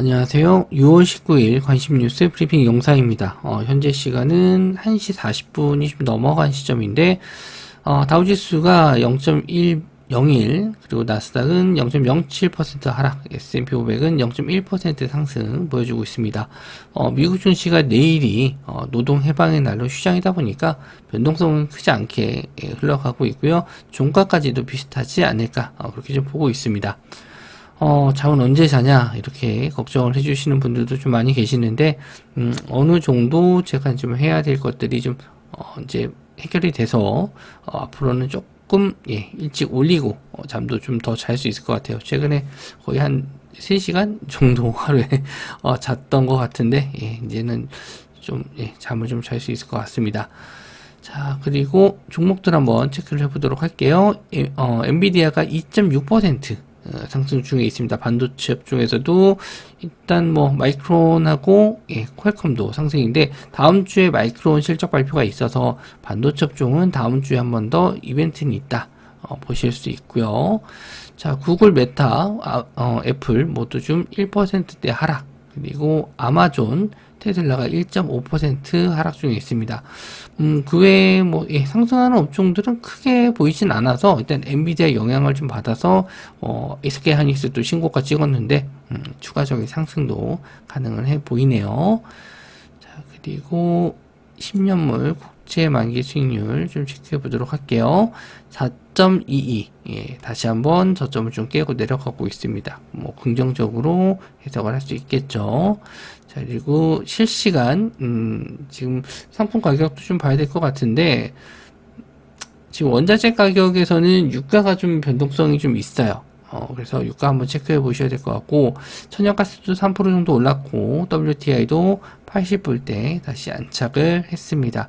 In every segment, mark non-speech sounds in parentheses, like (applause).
안녕하세요. 6월 19일 관심 뉴스 브리핑 영상입니다. 어, 현재 시간은 1시 40분이 좀 넘어간 시점인데, 어, 다우지수가 0.101, 그리고 나스닥은 0.07% 하락, S&P 500은 0.1% 상승 보여주고 있습니다. 어, 미국 증시가 내일이 어, 노동 해방의 날로 휴장이다 보니까 변동성은 크지 않게 예, 흘러가고 있고요. 종가까지도 비슷하지 않을까 어, 그렇게 좀 보고 있습니다. 어, 잠은 언제 자냐, 이렇게 걱정을 해주시는 분들도 좀 많이 계시는데, 음, 어느 정도 제가 좀 해야 될 것들이 좀, 어, 이제 해결이 돼서, 어, 앞으로는 조금, 예, 일찍 올리고, 어, 잠도 좀 더 잘 수 있을 것 같아요. 최근에 거의 한 3시간 정도 (laughs) 하루에, 어, 잤던 것 같은데, 예, 이제는 좀, 예, 잠을 좀 잘 수 있을 것 같습니다. 자, 그리고 종목들 한번 체크를 해보도록 할게요. 예, 어, 엔비디아가 2.6%, 어, 상승 중에 있습니다. 반도체 업종에서도 일단 뭐 마이크론하고 예, 퀄컴도 상승인데 다음 주에 마이크론 실적 발표가 있어서 반도체 업종은 다음 주에 한 번 더 이벤트는 있다. 어, 보실 수 있고요. 자, 구글, 메타, 아, 어, 애플 모두 좀 1%대 하락. 그리고 아마존, 테슬라가 1.5% 하락 중에 있습니다. 음, 그 외에 뭐, 예, 상승하는 업종들은 크게 보이진 않아서 일단 엔비디아 영향을 좀 받아서, 어, SK 하이닉스도 신고가 찍었는데, 음, 추가적인 상승도 가능을 해 보이네요. 자, 그리고 10년물 국제 만기 수익률 좀 체크해 보도록 할게요. 4.22. 예, 다시 한번 저점을 좀 깨고 내려가고 있습니다. 뭐, 긍정적으로 해석을 할 수 있겠죠. 자, 그리고 실시간, 음, 지금 상품 가격도 좀 봐야 될 것 같은데, 지금 원자재 가격에서는 유가가 좀 변동성이 좀 있어요. 어, 그래서 유가 한번 체크해 보셔야 될 것 같고, 천연가스도 3% 정도 올랐고, WTI도 80불대 다시 안착을 했습니다.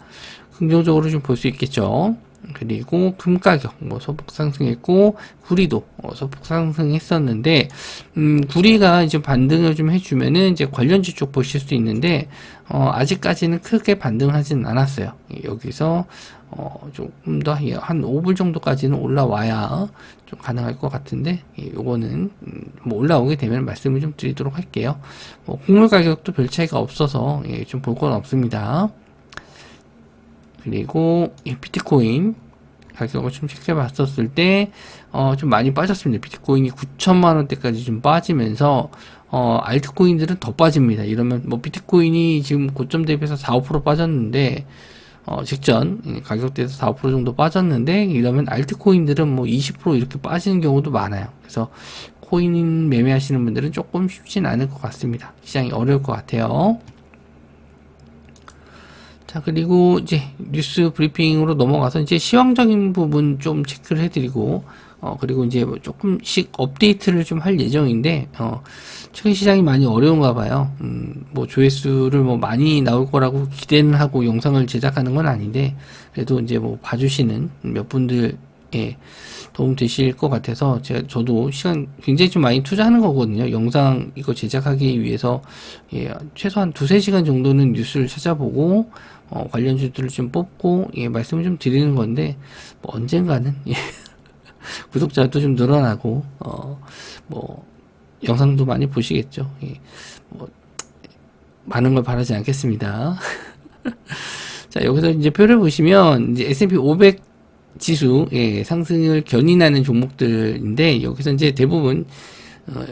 긍정적으로 좀 볼 수 있겠죠. 그리고 금 가격 뭐 소폭 상승했고 구리도 어, 소폭 상승했었는데 음 구리가 이제 반등을 좀 해주면은 이제 관련주 쪽 보실 수 있는데 어 아직까지는 크게 반등하지는 않았어요. 여기서 어 조금 더 한 5불 정도까지는 올라와야 좀 가능할 것 같은데 예, 요거는 음, 뭐 올라오게 되면 말씀을 좀 드리도록 할게요. 뭐 곡물 가격도 별 차이가 없어서 예, 좀 볼 건 없습니다. 그리고 이 비트코인 가격을 좀 체크해 봤었을 때, 어, 좀 많이 빠졌습니다. 비트코인이 9천만 원대까지 좀 빠지면서, 어, 알트코인들은 더 빠집니다. 이러면, 뭐, 비트코인이 지금 고점 대비해서 4, 5% 빠졌는데, 어, 직전 가격대에서 4, 5% 정도 빠졌는데, 이러면 알트코인들은 뭐 20% 이렇게 빠지는 경우도 많아요. 그래서, 코인 매매하시는 분들은 조금 쉽진 않을 것 같습니다. 시장이 어려울 것 같아요. 자, 그리고 이제 뉴스 브리핑으로 넘어가서 이제 시황적인 부분 좀 체크를 해드리고, 어, 그리고 이제 뭐 조금씩 업데이트를 좀 할 예정인데, 어, 최근 시장이 많이 어려운가 봐요. 음, 뭐 조회수를 뭐 많이 나올 거라고 기대는 하고 영상을 제작하는 건 아닌데, 그래도 이제 뭐 봐주시는 몇 분들, 예, 도움 되실 것 같아서 제가 저도 시간 굉장히 좀 많이 투자하는 거거든요. 영상 이거 제작하기 위해서 예, 최소한 두세 시간 정도는 뉴스를 찾아보고 어, 관련 주들을 좀 뽑고 예, 말씀을 좀 드리는 건데 뭐 언젠가는 예, (laughs) 구독자도 좀 늘어나고 어, 뭐 영상도 많이 보시겠죠. 예, 뭐 많은 걸 바라지 않겠습니다. (laughs) 자, 여기서 이제 표를 보시면 이제 S&P 500 지수 예, 상승을 견인하는 종목들인데 여기서 이제 대부분 어,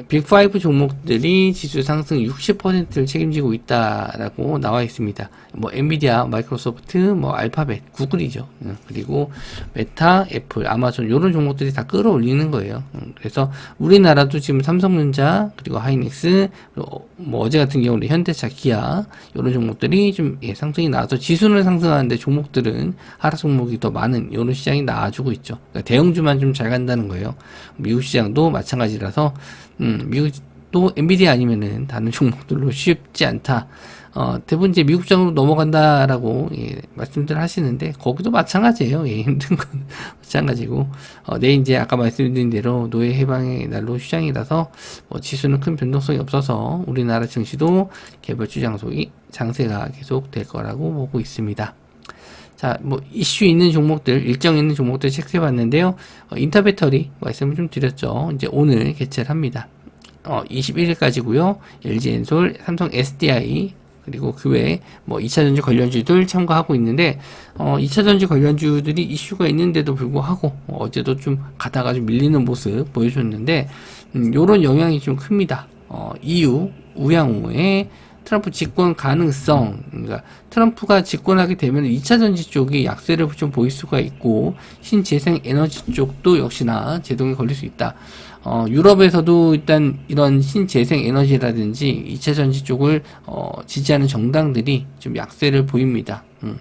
빅5 종목들이 지수 상승 60%를 책임지고 있다라고 나와 있습니다. 뭐 엔비디아, 마이크로소프트, 뭐 알파벳, 구글이죠. 어, 그리고 메타, 애플, 아마존 이런 종목들이 다 끌어올리는 거예요. 어, 그래서 우리나라도 지금 삼성전자 그리고 하이닉스 뭐 어제 같은 경우는 현대차, 기아 이런 종목들이 좀 예, 상승이 나와서 지수는 상승하는데 종목들은 하락 종목이 더 많은 이런 시장이 나와주고 있죠. 그러니까 대형주만 좀 잘 간다는 거예요. 미국 시장도 마찬가지라서 음, 미국도 엔비디아 아니면은 다른 종목들로 쉽지 않다. 어, 대부분 이제 미국 장으로 넘어간다라고 예, 말씀들 하시는데 거기도 마찬가지예요. 예, 힘든 건 (laughs) 마찬가지고 어, 내일 이제 아까 말씀드린 대로 노예 해방의 날로 휴장이라서 뭐 지수는 큰 변동성이 없어서 우리나라 증시도 개별 주 장 속이 장세가 계속 될 거라고 보고 있습니다. 자, 뭐 이슈 있는 종목들, 일정 있는 종목들 체크해 봤는데요. 어, 인터배터리 말씀을 좀 드렸죠. 이제 오늘 개최를 합니다. 어, 21일까지고요. LG엔솔, 삼성 SDI 그리고 그 외에 뭐 2차전지 관련주들 참고하고 있는데 어 2차전지 관련주들이 이슈가 있는데도 불구하고 어, 어제도 좀 가다가 좀 밀리는 모습 보여줬는데 음, 요런 영향이 좀 큽니다. 어 이유 우양우의 트럼프 집권 가능성, 그러니까 트럼프가 집권하게 되면 2차 전지 쪽이 약세를 좀 보일 수가 있고 신재생 에너지 쪽도 역시나 제동이 걸릴 수 있다. 어, 유럽에서도 일단 이런 신재생 에너지라든지 2차 전지 쪽을 어, 지지하는 정당들이 좀 약세를 보입니다. 음.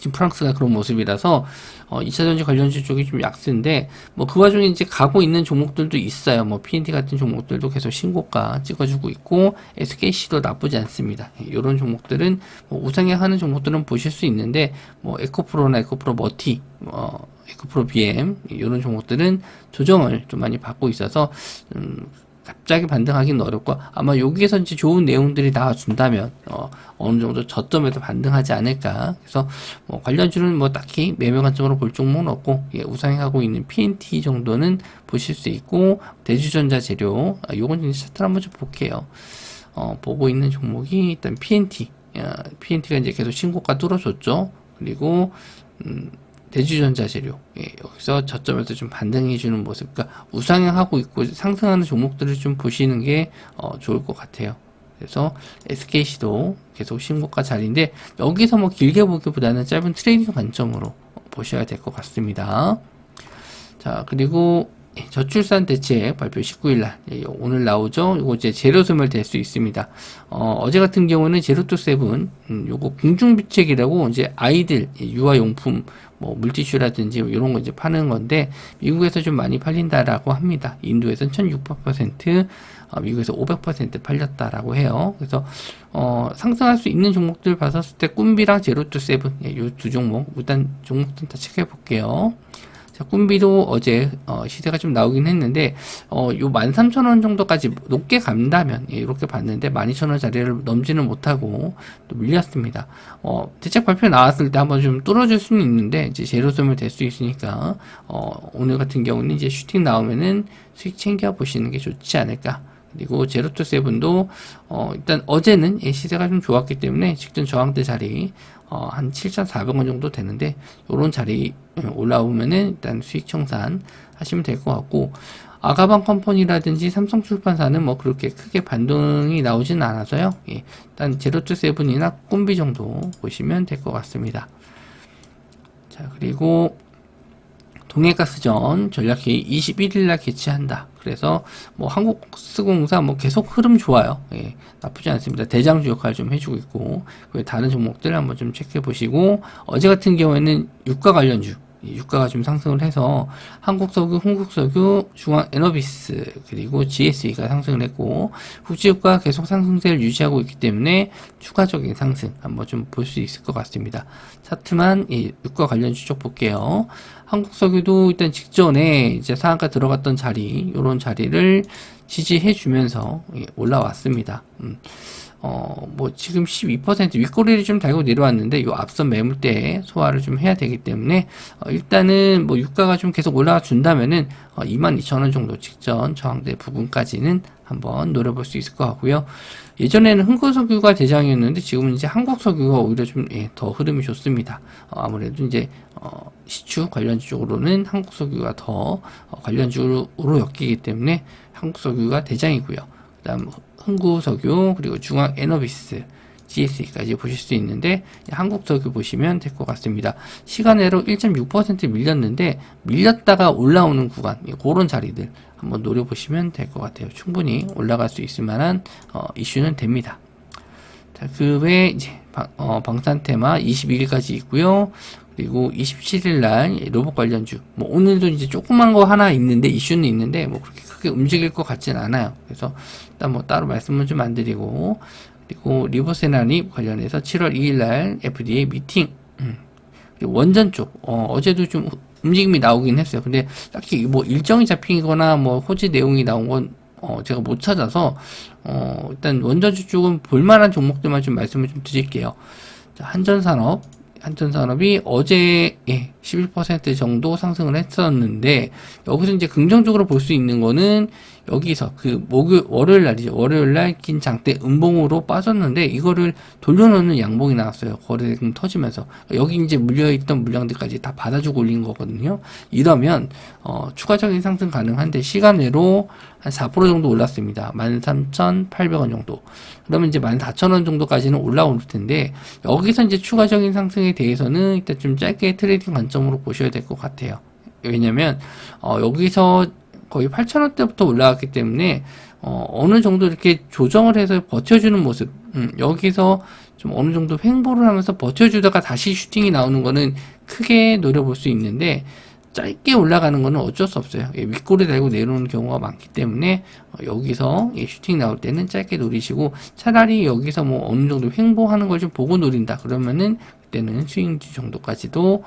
지금 프랑스가 그런 모습이라서 어, 2차 전지 관련주 쪽이 좀 약세인데 뭐 그 와중에 이제 가고 있는 종목들도 있어요. 뭐 PNT 같은 종목들도 계속 신고가 찍어주고 있고 SKC도 나쁘지 않습니다. 이런 종목들은 뭐 우상향하는 종목들은 보실 수 있는데 뭐 에코프로나 에코프로 머티, 어, 에코프로 BM 이런 종목들은 조정을 좀 많이 받고 있어서 음, 갑자기 반등하기는 어렵고 아마 여기에서 이제 좋은 내용들이 나와준다면 어, 어느 정도 저점에서 반등하지 않을까. 그래서 뭐 관련주는 뭐 딱히 매매 관점으로 볼 종목은 없고 예, 우상향하고 있는 PNT 정도는 보실 수 있고 대주전자 재료 아, 요건 이제 차트 한번 좀 볼게요. 어, 보고 있는 종목이 일단 PNT 어, PNT가 이제 계속 신고가 뚫어줬죠. 그리고 음, 대주전자 재료. 예, 여기서 저점에서 좀 반등해 주는 모습. 그러니까 우상향하고 있고 상승하는 종목들을 좀 보시는 게 어, 좋을 것 같아요. 그래서 SKC도 계속 신고가 자리인데 여기서 뭐 길게 보기보다는 짧은 트레이딩 관점으로 보셔야 될 것 같습니다. 자 그리고 예, 저출산 대책 발표 19일 날. 예, 오늘 나오죠. 이거 이제 제로 소멸 될 수 있습니다. 어, 제 같은 경우는 제로 투 세븐 음, 요거 궁중비책이라고 이제 아이들 예, 유아용품 뭐 물티슈라든지 뭐 이런 거 이제 파는 건데 미국에서 좀 많이 팔린다라고 합니다. 인도에서는 1600%, 어, 미국에서 500% 팔렸다라고 해요. 그래서 어, 상승할 수 있는 종목들 봤었을 때 꿈비랑 제로 투 세븐 예, 요두 종목 일단 종목들 다 체크해 볼게요. 자, 꿈비도 어제 어, 시세가 좀 나오긴 했는데 어, 요 13,000원 정도까지 높게 간다면 예, 이렇게 봤는데 12,000원 자리를 넘지는 못하고 또 밀렸습니다. 어, 대책 발표 나왔을 때 한번 좀 뚫어줄 수는 있는데 이제 제로 소멸 될수 있으니까 어, 오늘 같은 경우는 이제 슈팅 나오면은 수익 챙겨 보시는 게 좋지 않을까. 그리고 제로투 세븐도 어, 일단 어제는 예, 시세가 좀 좋았기 때문에 직전 저항대 자리 어, 한 7,400원 정도 되는데 요런 자리 예, 올라오면은 일단 수익 청산 하시면 될 것 같고 아가방 컴퍼니라든지 삼성 출판사는 뭐 그렇게 크게 반등이 나오진 않아서요. 예, 일단 제로투 세븐이나 꿈비 정도 보시면 될 것 같습니다. 자 그리고 동해가스전 전략회의 21일날 개최한다. 그래서 뭐 한국수공사 뭐 계속 흐름 좋아요. 예, 나쁘지 않습니다. 대장주 역할 좀 해주고 있고 다른 종목들 한번 좀 체크해 보시고 어제 같은 경우에는 유가 관련주 유가가 좀 상승을 해서 한국석유, 홍국석유, 중앙에너비스 그리고 GSE가 상승을 했고 국제유가 계속 상승세를 유지하고 있기 때문에 추가적인 상승 한번 좀 볼 수 있을 것 같습니다. 차트만 예, 유가 관련 주쪽 볼게요. 한국석유도 일단 직전에 이제 상한가 들어갔던 자리 이런 자리를 지지해 주면서 예, 올라왔습니다. 음. 어, 뭐, 지금 12% 윗꼬리를 좀 달고 내려왔는데, 요 앞선 매물대에 소화를 좀 해야 되기 때문에, 어, 일단은 뭐, 유가가 좀 계속 올라가 준다면은, 어, 22,000원 정도 직전 저항대 부분까지는 한번 노려볼 수 있을 것 같고요. 예전에는 흥국석유가 대장이었는데, 지금은 이제 한국석유가 오히려 좀, 예, 더 흐름이 좋습니다. 어, 아무래도 이제, 어, 시추 관련주 쪽으로는 한국석유가 더 어, 관련주로 엮이기 때문에 한국석유가 대장이고요. 그 다음 흥구석유 그리고 중앙 에너비스 GSE까지 보실 수 있는데 한국석유 보시면 될 것 같습니다. 시간외로 1.6% 밀렸는데 밀렸다가 올라오는 구간 그런 자리들 한번 노려보시면 될 것 같아요. 충분히 올라갈 수 있을 만한 어, 이슈는 됩니다. 자, 그 외에 이제 방, 어, 방산테마 22일까지 있고요. 그리고 27일 날 로봇 관련주 뭐 오늘도 이제 조그만 거 하나 있는데 이슈는 있는데 뭐 그렇게 크게 움직일 것 같지는 않아요. 그래서 일단 뭐 따로 말씀을 좀안 드리고 그리고 리버세나립 관련해서 7월 2일 날 FDA 미팅 음. 원전 쪽 어, 제도좀 움직임이 나오긴 했어요. 근데 딱히 뭐 일정이 잡히거나 뭐 호지 내용이 나온 건 어, 제가 못 찾아서 어, 일단 원전주 쪽은 볼만한 종목들만 좀 말씀을 좀 드릴게요. 자, 한전산업 한전산업이 어제 예, 11% 정도 상승을 했었는데 여기서 이제 긍정적으로 볼 수 있는 거는 여기서 그 목요 월요일 날이죠. 월요일 날 긴 장대 음봉으로 빠졌는데 이거를 돌려놓는 양봉이 나왔어요. 거래대금 터지면서 여기 이제 물려있던 물량들까지 다 받아주고 올린 거거든요. 이러면 어, 추가적인 상승 가능한데 시간 외로 한 4% 정도 올랐습니다. 13,800원 정도. 그러면 이제 14,000원 정도까지는 올라올 텐데 여기서 이제 추가적인 상승에 대해서는 일단 좀 짧게 트레이딩 관점으로 보셔야 될 것 같아요. 왜냐면 어, 여기서 거의 8,000원대부터 올라왔기 때문에 어, 어느 정도 이렇게 조정을 해서 버텨주는 모습 음, 여기서 좀 어느 정도 횡보를 하면서 버텨주다가 다시 슈팅이 나오는 거는 크게 노려볼 수 있는데 짧게 올라가는 거는 어쩔 수 없어요. 예, 윗골에 달고 내려오는 경우가 많기 때문에 어, 여기서 예, 슈팅 나올 때는 짧게 노리시고 차라리 여기서 뭐 어느 정도 횡보하는 걸 좀 보고 노린다 그러면은 그때는 스윙주 정도까지도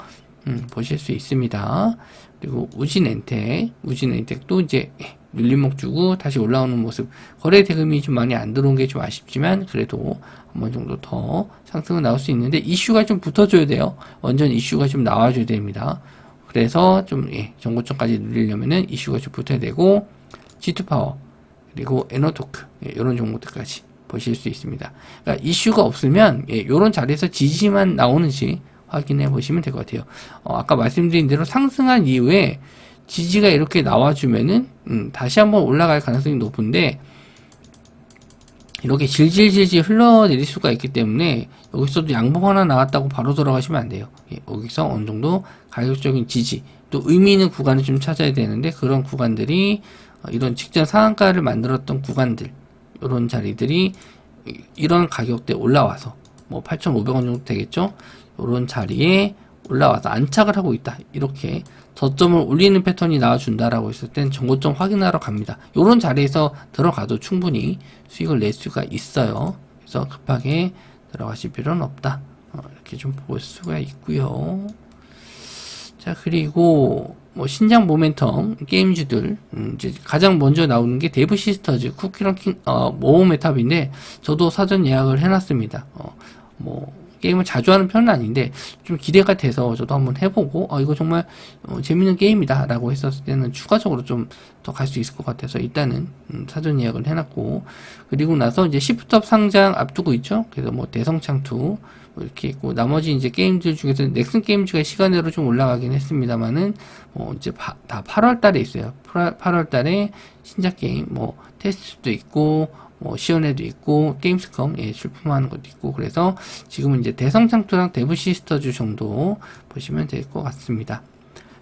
음, 보실 수 있습니다. 그리고 우진 엔텍, 우진 엔텍도 이제 예, 눌림목 주고 다시 올라오는 모습. 거래 대금이 좀 많이 안 들어온 게 좀 아쉽지만 그래도 한 번 정도 더 상승은 나올 수 있는데 이슈가 좀 붙어줘야 돼요. 완전 이슈가 좀 나와줘야 됩니다. 그래서 좀 예, 정고점까지 누리려면은 이슈가 좀 붙어야 되고 G2 파워 그리고 에너토크 예, 이런 종목들까지 보실 수 있습니다. 그러니까 이슈가 없으면 예, 이런 자리에서 지지만 나오는지 확인해 보시면 될 것 같아요. 어, 아까 말씀드린 대로 상승한 이후에 지지가 이렇게 나와주면은 음, 다시 한번 올라갈 가능성이 높은데 이렇게 질질질질 흘러내릴 수가 있기 때문에 여기서도 양봉 하나 나왔다고 바로 돌아가시면 안 돼요. 예, 여기서 어느 정도 가격적인 지지 또 의미 있는 구간을 좀 찾아야 되는데 그런 구간들이 어, 이런 직전 상한가를 만들었던 구간들 이런 자리들이 이- 이런 가격대 올라와서 뭐 8,500원 정도 되겠죠. 이런 자리에 올라와서 안착을 하고 있다. 이렇게 저점을 올리는 패턴이 나와준다라고 했을 땐 정고점 확인하러 갑니다. 이런 자리에서 들어가도 충분히 수익을 낼 수가 있어요. 그래서 급하게 들어가실 필요는 없다. 어, 이렇게 좀 볼 수가 있고요. 자 그리고 뭐 신장 모멘텀 게임주들 음, 이제 가장 먼저 나오는 게 데브 시스터즈 쿠키런 킹, 어, 모험의 탑인데 저도 사전 예약을 해놨습니다. 어, 뭐 게임을 자주 하는 편은 아닌데 좀 기대가 돼서 저도 한번 해보고 어, 이거 정말 어, 재밌는 게임이다 라고 했었을 때는 추가적으로 좀 더 갈 수 있을 것 같아서 일단은 음, 사전 예약을 해놨고 그리고 나서 이제 시프트업 상장 앞두고 있죠. 그래서 뭐 대성창2 뭐 이렇게 있고 나머지 이제 게임들 중에서 넥슨 게임즈가 시간으로 좀 올라가긴 했습니다만은 뭐 이제 바- 다 8월 달에 있어요. 8월 달에 신작 게임 뭐 테스트도 있고 뭐 시연회도 있고 게임스컴 예, 출품하는 것도 있고 그래서 지금은 이제 대성창투랑 데브 시스터즈 정도 보시면 될 것 같습니다.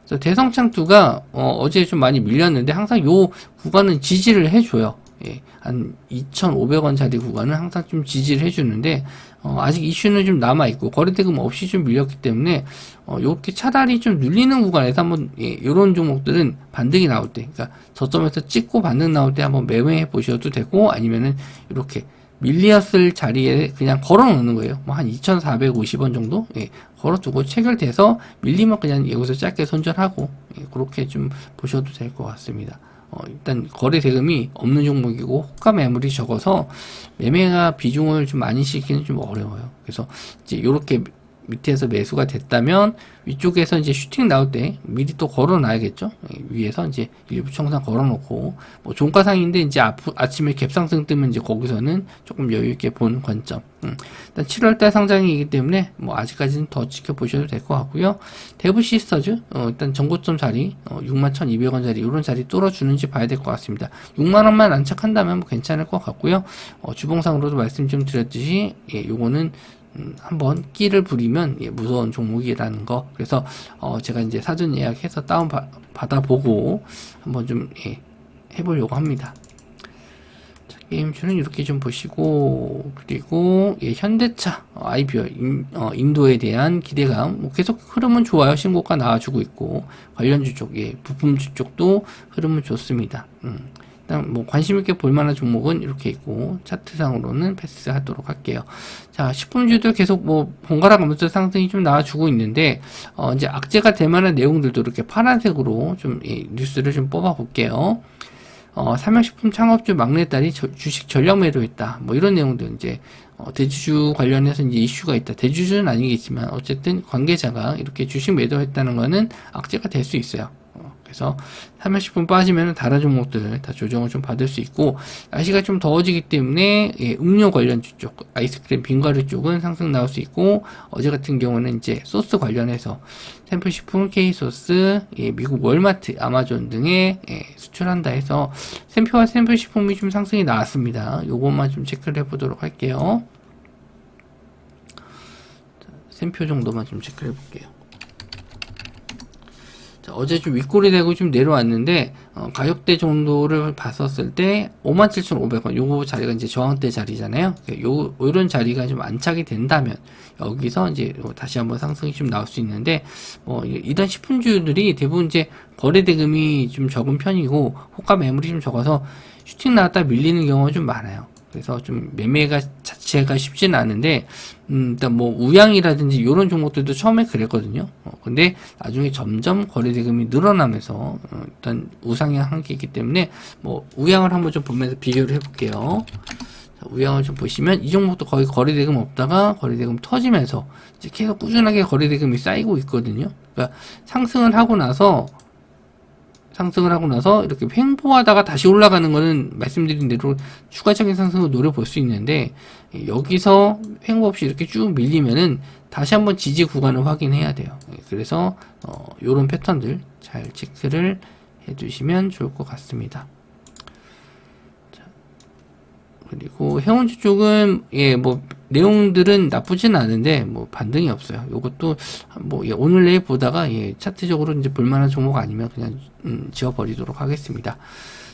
그래서 대성창투가 어, 제좀 많이 밀렸는데 항상 요 구간은 지지를 해줘요. 예, 한 2,500원짜리 구간은 항상 좀 지지를 해주는데 어, 아직 이슈는 좀 남아 있고 거래대금 없이 좀 밀렸기 때문에 어, 요렇게 차라리 좀 눌리는 구간에서 한번 예, 요런 종목들은 반등이 나올 때, 그러니까 저점에서 찍고 반등 나올 때 한번 매매해 보셔도 되고 아니면은 이렇게 밀리었을 자리에 그냥 걸어 놓는 거예요. 뭐 한 2,450원 정도 예, 걸어 두고 체결돼서 밀리면 그냥 여기서 짧게 손절하고 예, 그렇게 좀 보셔도 될 것 같습니다. 어, 일단 거래 대금이 없는 종목이고 호가 매물이 적어서 매매가 비중을 좀 많이 시키는 좀 어려워요. 그래서 이제 이렇게 밑에서 매수가 됐다면 위쪽에서 이제 슈팅 나올 때 미리 또 걸어놔야겠죠. 예, 위에서 이제 일부 청산 걸어놓고 뭐 종가상인데 이제 아, 아침에 갭상승 뜨면 이제 거기서는 조금 여유 있게 보는 관점. 음. 일단 7월달 상장이기 때문에 뭐 아직까지는 더 지켜보셔도 될 것 같고요. 대부 시스터즈 어, 일단 정고점 자리 어, 61,200원짜리 이런 자리 뚫어주는지 봐야 될 것 같습니다. 6만 원만 안착한다면 뭐 괜찮을 것 같고요. 어, 주봉상으로도 말씀 좀 드렸듯이 예, 요거는 음, 한번 끼를 부리면 예, 무서운 종목이라는 거. 그래서 어, 제가 이제 사전 예약해서 다운 바, 받아보고 한번 좀 예, 해보려고 합니다. 자, 게임주는 이렇게 좀 보시고 그리고 예, 현대차 어, IPO 인, 어, 인도에 대한 기대감 뭐 계속 흐름은 좋아요. 신고가 나와주고 있고 관련주 쪽, 예, 부품주 쪽도 흐름은 좋습니다. 음. 일단 뭐 관심 있게 볼 만한 종목은 이렇게 있고 차트상으로는 패스하도록 할게요. 자, 식품주도 계속 뭐 번갈아 가면서 상승이 좀 나와주고 있는데 어 이제 악재가 될 만한 내용들도 이렇게 파란색으로 좀 예, 뉴스를 좀 뽑아 볼게요. 어, 삼양식품 창업주 막내딸이 저- 주식 전략 매도했다. 뭐 이런 내용들 이제 어, 대주주 관련해서 이제 이슈가 있다. 대주주는 아니겠지만 어쨌든 관계자가 이렇게 주식 매도했다는 거는 악재가 될 수 있어요. 어, 그래서 30분 빠지면 다른 종목들 다 조정을 좀 받을 수 있고 날씨가 좀 더워지기 때문에 예, 음료 관련주 쪽 아이스크림 빙과류 쪽은 상승 나올 수 있고 어제 같은 경우는 이제 소스 관련해서 샘플 식품 K소스 예, 미국 월마트 아마존 등에 예, 수출한다 해서 샘표와 샘플 식품이 좀 상승이 나왔습니다. 요것만 좀 체크를 해보도록 할게요. 자, 샘표 정도만 좀 체크를 해볼게요. 자, 어제 좀 윗골이 되고 좀 내려왔는데 어, 가격대 정도를 봤었을 때 57,500원 요거 자리가 이제 저항대 자리잖아요. 요 이런 자리가 좀 안착이 된다면 여기서 이제 다시 한번 상승이 좀 나올 수 있는데 뭐 이런 식품주들이 대부분 이제 거래 대금이 좀 적은 편이고 호가 매물이 좀 적어서 슈팅 나왔다 밀리는 경우가 좀 많아요. 그래서 좀 매매가 자체가 쉽지는 않은데 음, 일단 뭐 우양이라든지 이런 종목들도 처음에 그랬거든요. 어, 근데 나중에 점점 거래 대금이 늘어나면서 어, 일단 우상향 한 게 있기 때문에 뭐 우양을 한번 좀 보면서 비교를 해볼게요. 자, 우양을 좀 보시면 이 종목도 거의 거래 대금 없다가 거래 대금 터지면서 이제 계속 꾸준하게 거래 대금이 쌓이고 있거든요. 그러니까 상승을 하고 나서 상승을 하고 나서 이렇게 횡보하다가 다시 올라가는 거는 말씀드린 대로 추가적인 상승을 노려볼 수 있는데 여기서 횡보 없이 이렇게 쭉 밀리면은 다시 한번 지지 구간을 확인해야 돼요. 그래서 어, 이런 패턴들 잘 체크를 해두시면 좋을 것 같습니다. 자, 그리고 해운주 쪽은 예 뭐 내용들은 나쁘진 않은데 뭐 반등이 없어요. 이것도 뭐 예, 오늘 내일 보다가 예 차트적으로 이제 볼만한 종목 아니면 그냥 음, 지워버리도록 하겠습니다.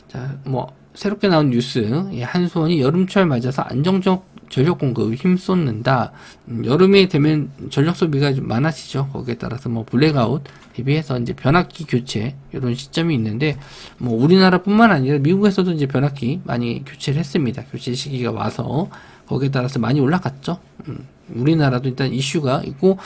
자, 뭐 새롭게 나온 뉴스 예, 한수원이 여름철 맞아서 안정적 전력 공급 힘쏟는다. 음, 여름에 되면 전력 소비가 좀 많아지죠. 거기에 따라서 뭐 블랙아웃 대비해서 이제 변압기 교체 이런 시점이 있는데 뭐 우리나라뿐만 아니라 미국에서도 이제 변압기 많이 교체를 했습니다. 교체 시기가 와서 거기에 따라서 많이 올라갔죠. 음, 우리나라도 일단 이슈가 있고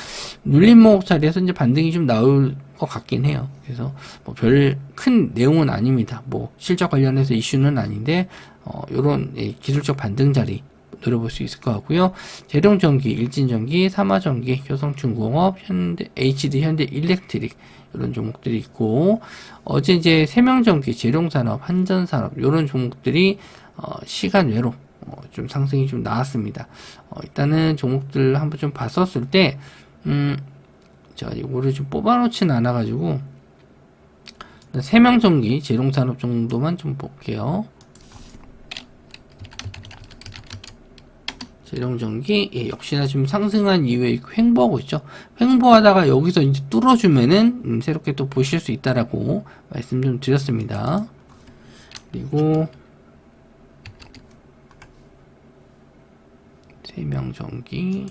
눌림목 자리에서 이제 반등이 좀 나올 것 같긴 해요. 그래서 뭐 별 큰 내용은 아닙니다. 뭐 실적 관련해서 이슈는 아닌데 어, 요런 예, 기술적 반등 자리 노려볼 수 있을 것 같고요. 재룡전기, 일진전기, 삼화전기, 효성중공업, 현대 HD 현대 일렉트릭 이런 종목들이 있고 어제 이제 세명전기, 재룡산업, 한전산업 이런 종목들이 어, 시간 외로 어, 좀 상승이 좀 나왔습니다. 어, 일단은 종목들 한번 좀 봤었을 때, 음, 제가 이거를 좀 뽑아놓지는 않아가지고, 세명전기, 재룡산업 정도만 좀 볼게요. 재룡전기, 예, 역시나 지금 상승한 이후에 횡보하고 있죠. 횡보하다가 여기서 이제 뚫어주면은, 음, 새롭게 또 보실 수 있다라고 말씀 좀 드렸습니다. 그리고, 세명전기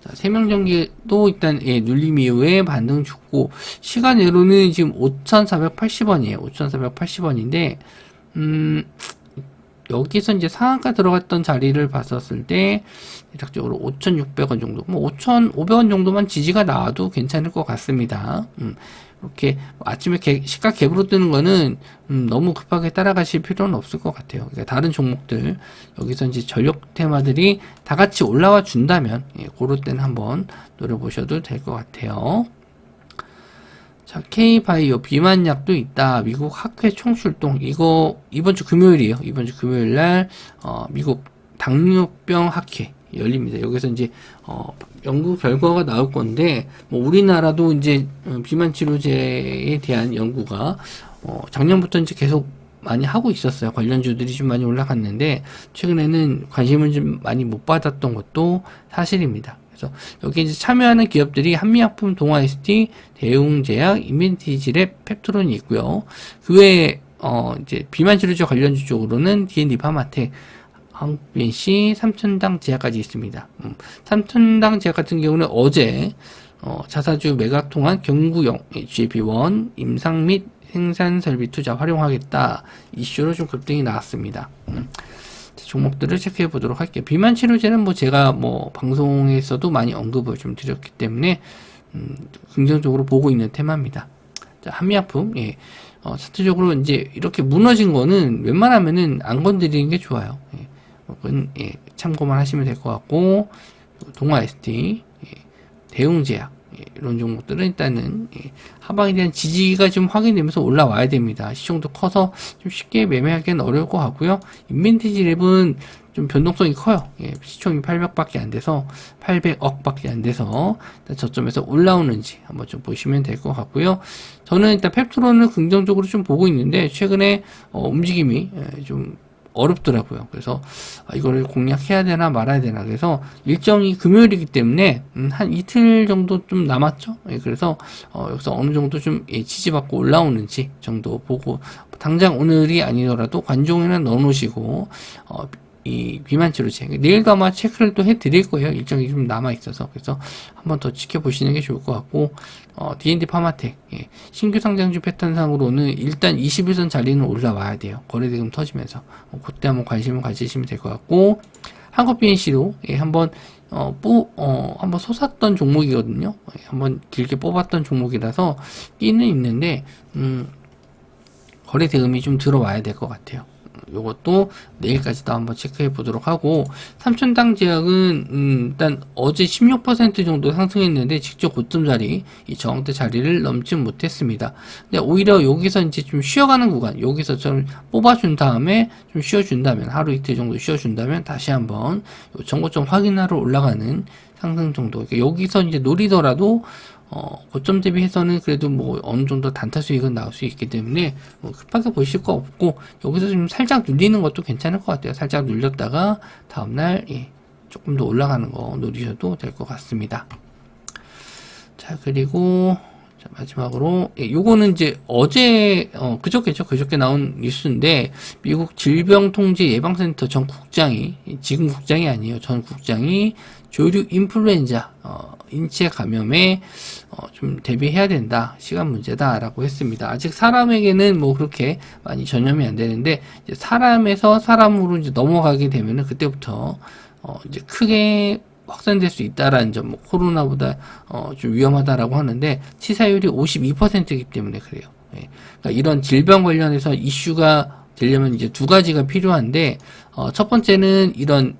자, 세명전기도 일단 예, 눌림 이후에 반등 죽고 시간외로는 지금 5,480원이에요. 5,480원인데 음 여기서 이제 상한가 들어갔던 자리를 봤었을 때 대략적으로 5,600원 정도, 뭐 5,500원 정도만 지지가 나와도 괜찮을 것 같습니다. 음, 이렇게 아침에 개, 시가 갭으로 뜨는 거는 음, 너무 급하게 따라가실 필요는 없을 것 같아요. 그러니까 다른 종목들 여기서 이제 전력 테마들이 다 같이 올라와 준다면 예, 그럴 때는 한번 노려보셔도 될 것 같아요. 자, K바이오 비만약도 있다. 미국 학회 총출동. 이거 이번 주 금요일이에요. 이번 주 금요일 날 어, 미국 당뇨병 학회 열립니다. 여기서 이제 어, 연구 결과가 나올 건데 뭐 우리나라도 이제 어, 비만 치료제에 대한 연구가 어, 작년부터 이제 계속 많이 하고 있었어요. 관련주들이 좀 많이 올라갔는데 최근에는 관심을 좀 많이 못 받았던 것도 사실입니다. 그래서 여기 이제 참여하는 기업들이 한미약품, 동아ST, 대웅제약, 인벤티지랩, 펩트론이 있고요. 그 외에 어 이제 비만 치료제 관련주 쪽으로는 D&D 파마텍, 한국BNC, 삼천당 제약까지 있습니다. 음, 삼천당 제약 같은 경우는 어제 어, 자사주 매각 통한 경구용 GLP-1 임상 및 생산 설비 투자 활용하겠다 이슈로 좀 급등이 나왔습니다. 음. 종목들을 체크해 보도록 할게요. 비만 치료제는 뭐 제가 뭐 방송에서도 많이 언급을 좀 드렸기 때문에 음, 긍정적으로 보고 있는 테마입니다. 자, 한미약품, 예. 어, 차트적으로 이제 이렇게 무너진 거는 웬만하면은 안 건드리는 게 좋아요. 예. 그건 예, 참고만 하시면 될 것 같고 동아 ST, 예. 대웅제약, 예, 이런 종목들은 일단은 예, 하방에 대한 지지가 좀 확인되면서 올라와야 됩니다. 시총도 커서 좀 쉽게 매매하기는 어려울 것 같고요. 인벤티지 랩은 좀 변동성이 커요. 예, 시총이 800밖에 안 돼서 800억밖에 안 돼서 저점에서 올라오는지 한번 좀 보시면 될 것 같고요. 저는 일단 펩트론을 긍정적으로 좀 보고 있는데 최근에 어, 움직임이 예, 좀 어렵더라고요. 그래서 아, 이거를 공략해야 되나 말아야 되나 그래서 일정이 금요일이기 때문에 음, 한 이틀 정도 좀 남았죠. 예, 그래서 어, 여기서 어느 정도 좀 예, 지지받고 올라오는지 정도 보고 당장 오늘이 아니더라도 관종에는 넣어놓으시고 어, 이 비만치로 체크 내일도 아마 체크를 또 해드릴 거예요 일정이 좀 남아 있어서 그래서 한번 더 지켜보시는 게 좋을 것 같고 어, D&D 파마텍 예. 신규 상장주 패턴상으로는 일단 21선 자리는 올라와야 돼요 거래대금 터지면서 어, 그때 한번 관심을 가지시면 될 것 같고 한국 BNC로 예, 한번 어, 뿌, 어, 한번 솟았던 종목이거든요 예, 한번 길게 뽑았던 종목이라서 끼는 있는데 음, 거래 대금이 좀 들어와야 될 것 같아요. 요것도 내일까지도 한번 체크해 보도록 하고 삼천당 제약은 음, 일단 어제 16% 정도 상승했는데 직접 고점 자리 이 저항대 자리를 넘지 못했습니다. 근데 오히려 여기서 이제 좀 쉬어가는 구간 여기서 좀 뽑아준 다음에 좀 쉬어준다면 하루 이틀 정도 쉬어준다면 다시 한번 요 정고점 확인하러 올라가는 상승 정도 그러니까 여기서 이제 노리더라도 어, 고점 대비해서는 그래도 뭐 어느 정도 단타 수익은 나올 수 있기 때문에 뭐 급하게 보실 거 없고 여기서 좀 살짝 눌리는 것도 괜찮을 것 같아요. 살짝 눌렸다가 다음날 예, 조금 더 올라가는 거 노리셔도 될 것 같습니다. 자 그리고 자, 마지막으로 예, 요거는 이제 어제 어, 그저께죠 그저께 나온 뉴스인데 미국 질병통제예방센터 전 국장이 지금 국장이 아니에요 전 국장이 조류 인플루엔자 어, 인체 감염에 어, 좀 대비해야 된다 시간 문제다라고 했습니다 아직 사람에게는 뭐 그렇게 많이 전염이 안 되는데 이제 사람에서 사람으로 이제 넘어가게 되면은 그때부터 어, 이제 크게 확산될 수 있다라는 점, 뭐 코로나보다 어, 좀 위험하다라고 하는데 치사율이 52%이기 때문에 그래요. 예. 그러니까 이런 질병 관련해서 이슈가 되려면 이제 두 가지가 필요한데 어, 첫 번째는 이런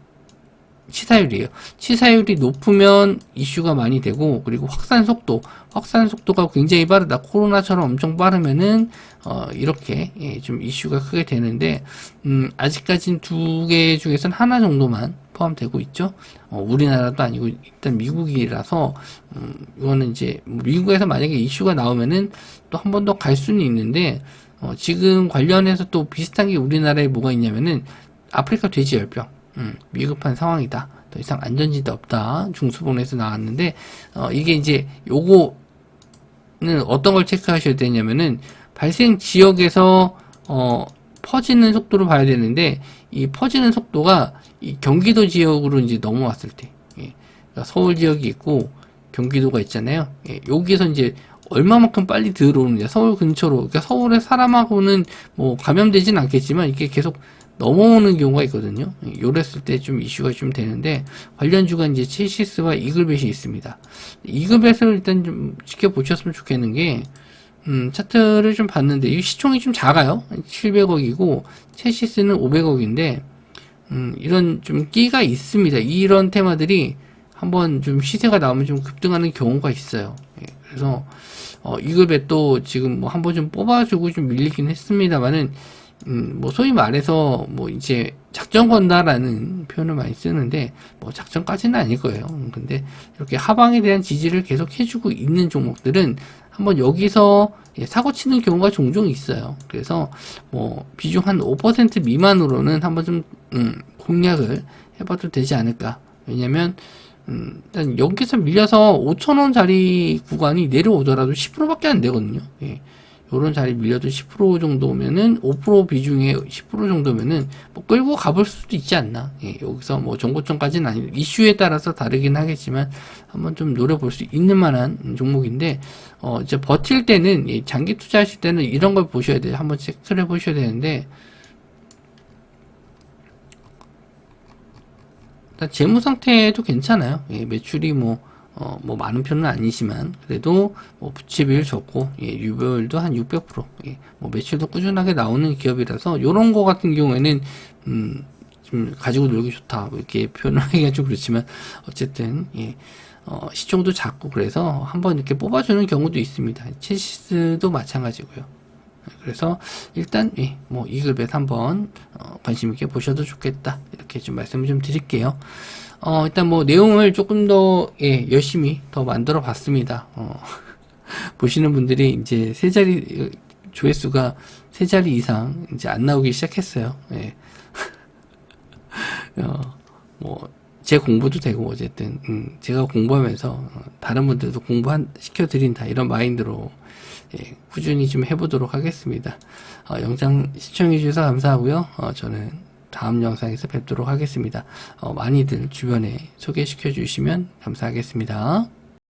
치사율이에요. 치사율이 높으면 이슈가 많이 되고 그리고 확산 속도, 확산 속도가 굉장히 빠르다. 코로나처럼 엄청 빠르면은 어, 이렇게 예, 좀 이슈가 크게 되는데 음, 아직까진 두 개 중에서는 하나 정도만 포함되고 있죠. 어, 우리나라도 아니고 일단 미국이라서 음, 이거는 이제 뭐 미국에서 만약에 이슈가 나오면은 또 한 번 더 갈 수는 있는데 어, 지금 관련해서 또 비슷한 게 우리나라에 뭐가 있냐면은 아프리카 돼지열병 음, 위급한 상황이다. 더 이상 안전지대 없다. 중수본에서 나왔는데 어, 이게 이제 요거는 어떤 걸 체크하셔야 되냐면은 발생 지역에서 어, 퍼지는 속도를 봐야 되는데 이 퍼지는 속도가 이 경기도 지역으로 이제 넘어왔을 때 예. 그러니까 서울 지역이 있고 경기도가 있잖아요. 예. 여기서 이제 얼마만큼 빨리 들어오느냐 서울 근처로 그러니까 서울의 사람하고는 뭐 감염되진 않겠지만 이게 계속 넘어오는 경우가 있거든요. 예, 요랬을 때 좀 이슈가 좀 되는데 관련주가 이제 첼시스와 이글벳이 있습니다. 이글벳을 일단 좀 지켜보셨으면 좋겠는 게 음, 차트를 좀 봤는데 이 시총이 좀 작아요. 700억이고 첼시스는 500억인데 음, 이런 좀 끼가 있습니다. 이런 테마들이 한번 좀 시세가 나오면 좀 급등하는 경우가 있어요. 예, 그래서 어, 이글벳도 지금 뭐 한 번 좀 뽑아주고 좀 밀리긴 했습니다만은 음, 뭐 소위 말해서 뭐 이제 작전 건다라는 표현을 많이 쓰는데 뭐 작전까지는 아닐 거예요. 음, 근데 이렇게 하방에 대한 지지를 계속 해주고 있는 종목들은 한번 여기서 예, 사고 치는 경우가 종종 있어요. 그래서 뭐 비중 한 5% 미만으로는 한번 좀 음, 공략을 해봐도 되지 않을까. 왜냐면 음, 일단 여기서 밀려서 5천원짜리 구간이 내려오더라도 10%밖에 안 되거든요. 예. 요런 자리 밀려도 10% 정도면은 5% 비중의 10% 정도면은 뭐 끌고 가볼 수도 있지 않나. 예, 여기서 뭐 정고점까지는 아니 이슈에 따라서 다르긴 하겠지만 한번 좀 노려볼 수 있는 만한 종목인데 어 이제 버틸 때는 예, 장기 투자하실 때는 이런 걸 보셔야 돼요. 한번 체크를 해 보셔야 되는데 재무 상태도 괜찮아요. 예, 매출이 뭐 어, 뭐 많은 편은 아니지만 그래도 뭐 부채 비율 좋고 예, 유보율도 한 600%, 예, 뭐 매출도 꾸준하게 나오는 기업이라서 요런 거 같은 경우에는 음, 좀 가지고 놀기 좋다 뭐 이렇게 표현을 하기가 좀 그렇지만 어쨌든 예, 어, 시총도 작고 그래서 한번 이렇게 뽑아주는 경우도 있습니다. 체시스도 마찬가지고요. 그래서 일단 예, 뭐 이글벳 한번 어, 관심 있게 보셔도 좋겠다 이렇게 좀 말씀을 좀 드릴게요. 어, 일단 뭐 내용을 조금 더 예, 열심히 더 만들어 봤습니다. 어, (laughs) 보시는 분들이 이제 세 자리 조회수가 세 자리 이상 이제 안 나오기 시작했어요. 예. (laughs) 어, 뭐, 제 공부도 되고, 어쨌든, 음, 제가 공부하면서, 어, 다른 분들도 공부 한, 시켜드린다, 이런 마인드로, 예, 꾸준히 좀 해보도록 하겠습니다. 어, 영상 시청해주셔서 감사하고요. 어, 저는 다음 영상에서 뵙도록 하겠습니다. 어, 많이들 주변에 소개시켜 주시면 감사하겠습니다.